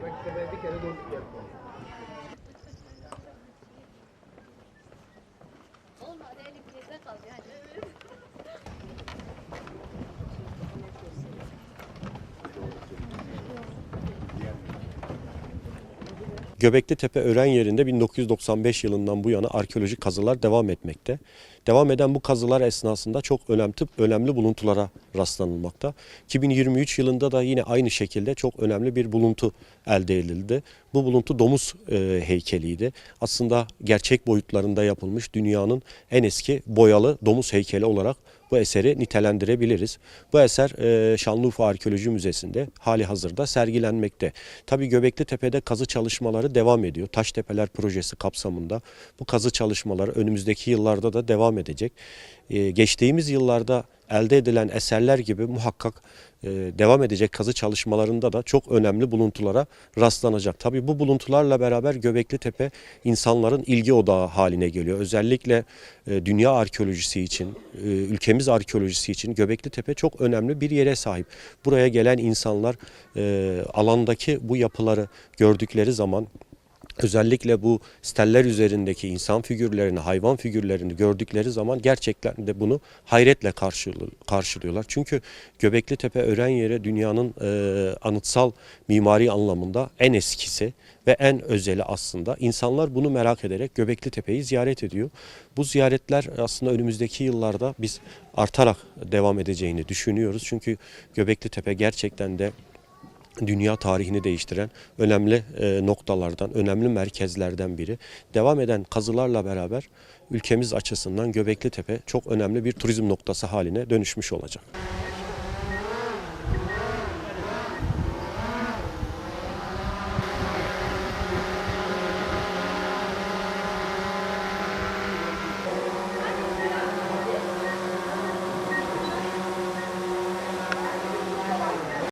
kere. Olmadı elimizde kaldı yani. Göbekli Tepe Ören yerinde 1995 yılından bu yana arkeolojik kazılar devam etmekte. Devam eden bu kazılar esnasında çok önemli, önemli buluntulara rastlanılmakta. 2023 yılında da yine aynı şekilde çok önemli bir buluntu elde edildi. Bu buluntu domuz e, heykeliydi. Aslında gerçek boyutlarında yapılmış dünyanın en eski boyalı domuz heykeli olarak bu eseri nitelendirebiliriz. Bu eser e, Şanlıurfa Arkeoloji Müzesi'nde hali hazırda sergilenmekte. Tabii Göbekli Tepe'de kazı çalışmaları devam ediyor. Taştepeler projesi kapsamında bu kazı çalışmaları önümüzdeki yıllarda da devam edecek. E, geçtiğimiz yıllarda elde edilen eserler gibi muhakkak e, devam edecek kazı çalışmalarında da çok önemli buluntulara rastlanacak. Tabii bu buluntularla beraber Göbekli Tepe insanların ilgi odağı haline geliyor. Özellikle e, dünya arkeolojisi için, e, ülkemiz arkeolojisi için Göbekli Tepe çok önemli bir yere sahip. Buraya gelen insanlar alandaki bu yapıları gördükleri zaman Özellikle bu steller üzerindeki insan figürlerini, hayvan figürlerini gördükleri zaman gerçekten de bunu hayretle karşılı- karşılıyorlar. Çünkü Göbekli Tepe ören yeri dünyanın e, anıtsal mimari anlamında en eskisi ve en özeli aslında. İnsanlar bunu merak ederek Göbekli Tepe'yi ziyaret ediyor. Bu ziyaretler aslında önümüzdeki yıllarda biz artarak devam edeceğini düşünüyoruz. Çünkü Göbekli Tepe gerçekten de dünya tarihini değiştiren önemli e, noktalardan, önemli merkezlerden biri. Devam eden kazılarla beraber ülkemiz açısından Göbekli Tepe çok önemli bir turizm noktası haline dönüşmüş olacak.